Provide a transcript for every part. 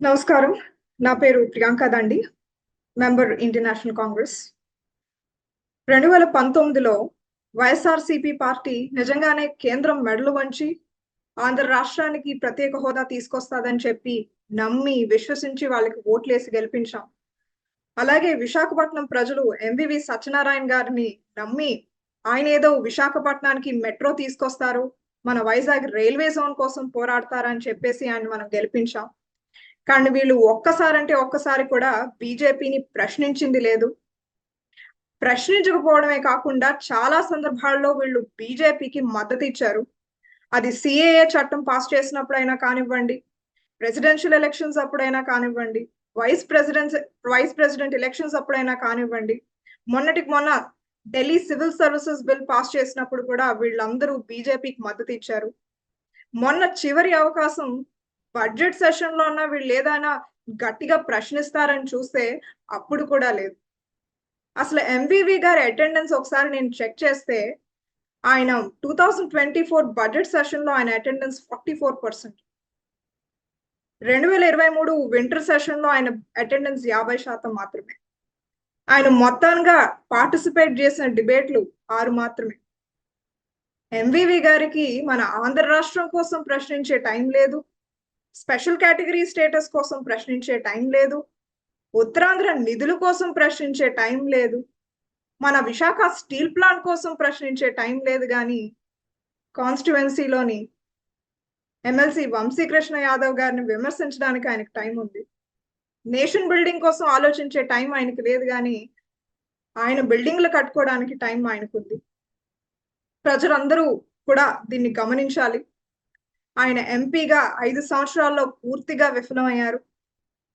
నమస్కారం. నా పేరు Priyanka Dandi member Indian national Congress. రెండు వేల పంతొమ్మిదిలో వైఎస్ఆర్సిపి పార్టీ నిజంగానే కేంద్రం మెడలు వంచి ఆంధ్ర రాష్ట్రానికి ప్రత్యేక హోదా తీసుకొస్తాదని చెప్పి నమ్మి విశ్వసించి వాళ్ళకి ఓట్లేసి గెలిపించాం. అలాగే విశాఖపట్నం ప్రజలు ఎంవివి సత్యనారాయణ గారిని నమ్మి ఆయన ఏదో విశాఖపట్నానికి మెట్రో తీసుకొస్తారు మన వైజాగ్ రైల్వే జోన్ కోసం పోరాడతారని చెప్పేసి ఆయన మనం గెలిపించాం. కానీ వీళ్ళు ఒక్కసారి అంటే ఒక్కసారి కూడా బీజేపీని ప్రశ్నించింది లేదు. ప్రశ్నించకపోవడమే కాకుండా చాలా సందర్భాల్లో వీళ్ళు బీజేపీకి మద్దతు ఇచ్చారు. అది సిఏఏ చట్టం పాస్ చేసినప్పుడైనా కానివ్వండి ప్రెసిడెన్షియల్ ఎలక్షన్స్ అప్పుడైనా కానివ్వండి vice president vice president elections అప్పుడైనా కానివ్వండి మొన్నటికి మొన్న Delhi civil services bill pass చేసినప్పుడు కూడా వీళ్ళందరూ బీజేపీకి మద్దతు ఇచ్చారు. మొన్న చివరి అవకాశం బడ్జెట్ సెషన్లో ఉన్న వీళ్ళు ఏదైనా గట్టిగా ప్రశ్నిస్తారని చూస్తే అప్పుడు కూడా లేదు. అసలు ఎంవివి గారి అటెండెన్స్ ఒకసారి నేను చెక్ చేస్తే ఆయన two thousand twenty four budget సెషన్లో ఆయన అటెండెన్స్ ఫార్టీ ఫోర్ పర్సెంట్ రెండు వేల ఇరవై మూడు వింటర్ సెషన్లో ఆయన అటెండెన్స్ యాభై శాతం మాత్రమే. ఆయన మొత్తంగా పార్టిసిపేట్ చేసిన డిబేట్లు ఆరు మాత్రమే. ఎంవివి గారికి మన ఆంధ్ర రాష్ట్రం కోసం ప్రశ్నించే టైం లేదు. స్పెషల్ కేటగిరీ స్టేటస్ కోసం ప్రశ్నించే టైం లేదు. ఉత్తరాంధ్ర నిధుల కోసం ప్రశ్నించే టైం లేదు. మన విశాఖ స్టీల్ ప్లాంట్ కోసం ప్రశ్నించే టైం లేదు కానీ కాన్స్టిట్యువెన్సీలోని ఎమ్మెల్సీ వంశీకృష్ణ యాదవ్ గారిని విమర్శించడానికి ఆయనకు టైం ఉంది. నేషన్ బిల్డింగ్ కోసం ఆలోచించే టైం ఆయనకి లేదు కానీ ఆయన బిల్డింగ్లు కట్టుకోవడానికి టైం ఆయనకుంది. ప్రజలందరూ కూడా దీన్ని గమనించాలి. ఆయన ఎంపీగా ఐదు సంవత్సరాల్లో పూర్తిగా విఫలమయ్యారు.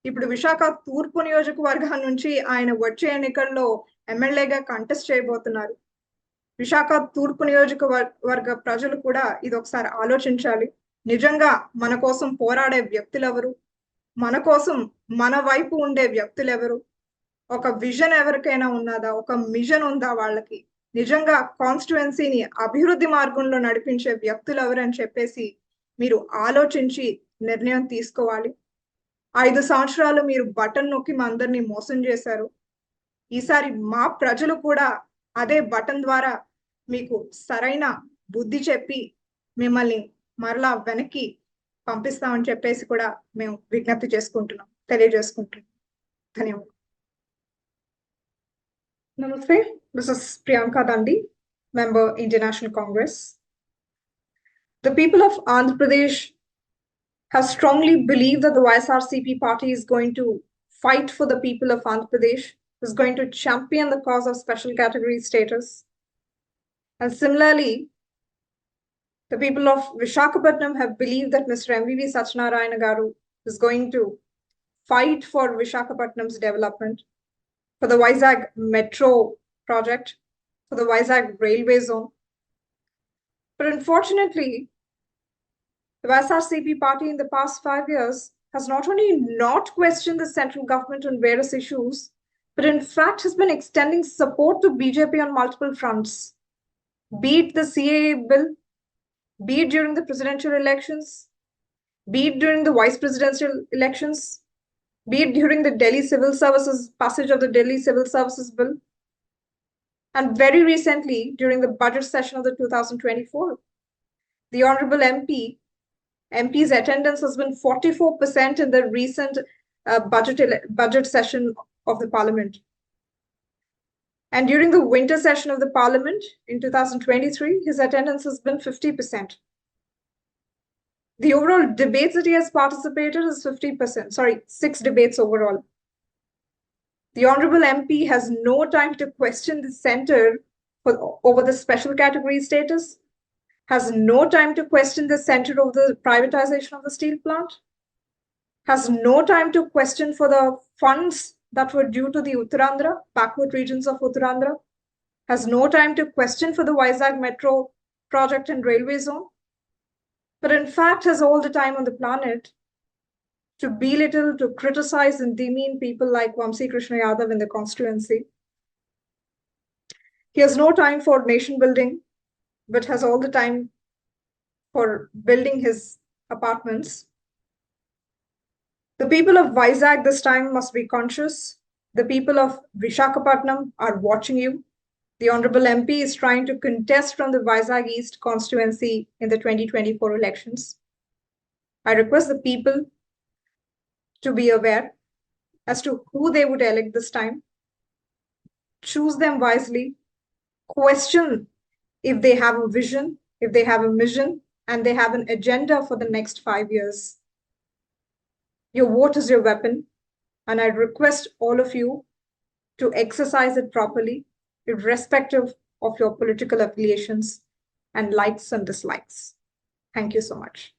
ఇప్పుడు విశాఖ తూర్పు నియోజకవర్గం నుంచి ఆయన వచ్చే ఎన్నికల్లో ఎమ్మెల్యేగా కంటెస్ట్ చేయబోతున్నారు. విశాఖ తూర్పు నియోజకవర్గ ప్రజలు కూడా ఇది ఒకసారి ఆలోచించాలి. నిజంగా మన కోసం పోరాడే వ్యక్తులు ఎవరు మన కోసం మన వైపు ఉండే వ్యక్తులు ఎవరు ఒక విజన్ ఎవరికైనా ఉన్నదా? ఒక మిషన్ ఉందా వాళ్ళకి? నిజంగా కాన్స్టిట్యువెన్సీని అభివృద్ధి మార్గంలో నడిపించే వ్యక్తులు ఎవరని చెప్పేసి మీరు ఆలోచించి నిర్ణయం తీసుకోవాలి. ఐదు సంవత్సరాలు మీరు బటన్ నొక్కి మా అందరినీ మోసం చేశారు. ఈసారి మా ప్రజలు కూడా అదే బటన్ ద్వారా మీకు సరైన బుద్ధి చెప్పి మిమ్మల్ని మరలా వెనక్కి పంపిస్తామని చెప్పేసి కూడా మేము విజ్ఞప్తి చేసుకుంటున్నాం తెలియజేసుకుంటున్నాం. ధన్యవాదాలు. నమస్తే this is Priyanka Dandi member Indian national Congress. The people of Andhra Pradesh have strongly believed that the YSRCP party is going to fight for the people of Andhra Pradesh, is going to champion the cause of special category status. And similarly, the people of Vishakhapatnam have believed that Mr. MVV Sachinarayana Garu is going to fight for Vishakhapatnam's development, for the Vizag Metro project, for the Vizag railway zone. But unfortunately, the YSRCP party in the past five years has not only not questioned the central government on various issues, but in fact has been extending support to BJP on multiple fronts. Be it the CAA bill, be it during the presidential elections, be it during the vice presidential elections, be it during the Delhi Civil Services passage of the Delhi Civil Services Bill, and very recently during the budget session of the 2024. The Honorable MP MP's attendance has been 44% in the recent uh, budget budget session of the parliament. And during the winter session of the parliament in 2023, his attendance has been 50%. The overall debates that he has participated is 50%, sorry, six debates overall. The Honorable MP has no time to question the center for, over the special category status, has no time to question the center of the privatization of the steel plant, has no time to question for the funds that were due to the Uttarandhra, backward regions of Uttarandhra, has no time to question for the Vizag Metro project and railway zone, but in fact has all the time on the planet to belittle, to criticize and demean people like Vamsi Krishna Yadav in the constituency. He has no time for nation building, but has all the time for building his apartments. The people of Vizag this time must be conscious. The people of Vishakhapatnam are watching you. The Honorable MP is trying to contest from the Vizag East constituency in the 2024 elections. I request the people to be aware as to who they would elect this time. Choose them wisely. Question if they have a vision, if they have a mission, and they have an agenda for the next five years. Your vote is your weapon, and I request all of you to exercise it properly, irrespective of your political affiliations and likes and dislikes. Thank you so much.